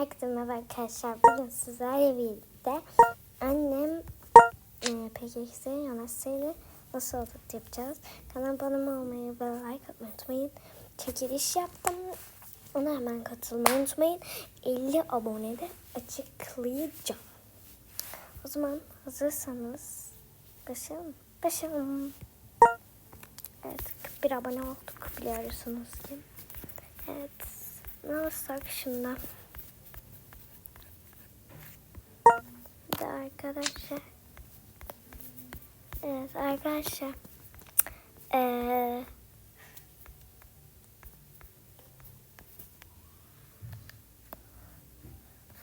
Herkese arkadaşlar. Bugün sizlerle birlikte annem e, PKX'e yönetseydi nasıl olur yapacağız. Kanal abone olmayı ve like atmayı unutmayın. Çekiliş yaptım. Ona hemen katılmayı unutmayın. 50 abonede açıklayacağım. O zaman hazırsanız başlayalım. Başlayalım. Evet 41 abone olduk biliyorsunuz ki. Evet. Ne alsak şimdi? Arkadaşlar. Evet arkadaşlar. Ee,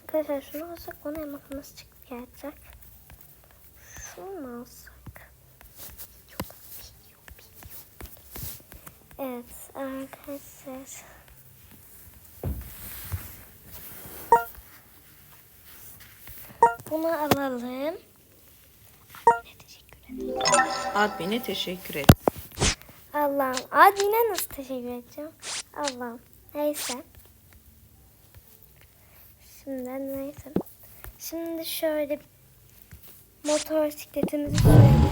arkadaşlar şunu alsak ona hemen nasıl çıkıp gelecek? Şunu alsak? Evet arkadaşlar. Bunu alalım. Admin'e teşekkür ederim. Admin'e teşekkür et. Allah'ım. Admin'e nasıl teşekkür edeceğim? Allah'ım. Neyse. Şimdi neyse. Şimdi şöyle motosikletimizi sürelim.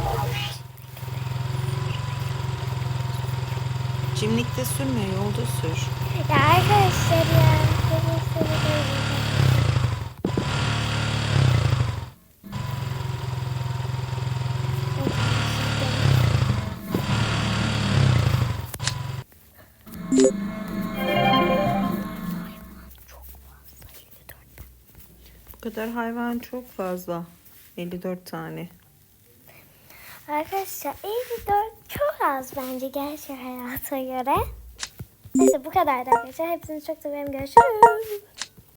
Cimlikte sürme, yolda sür. Kadar hayvan çok fazla. 54 tane. Arkadaşlar 54 çok az bence gerçek hayata göre. Neyse bu kadar da arkadaşlar. Hepinizi çok seviyorum. Görüşürüz.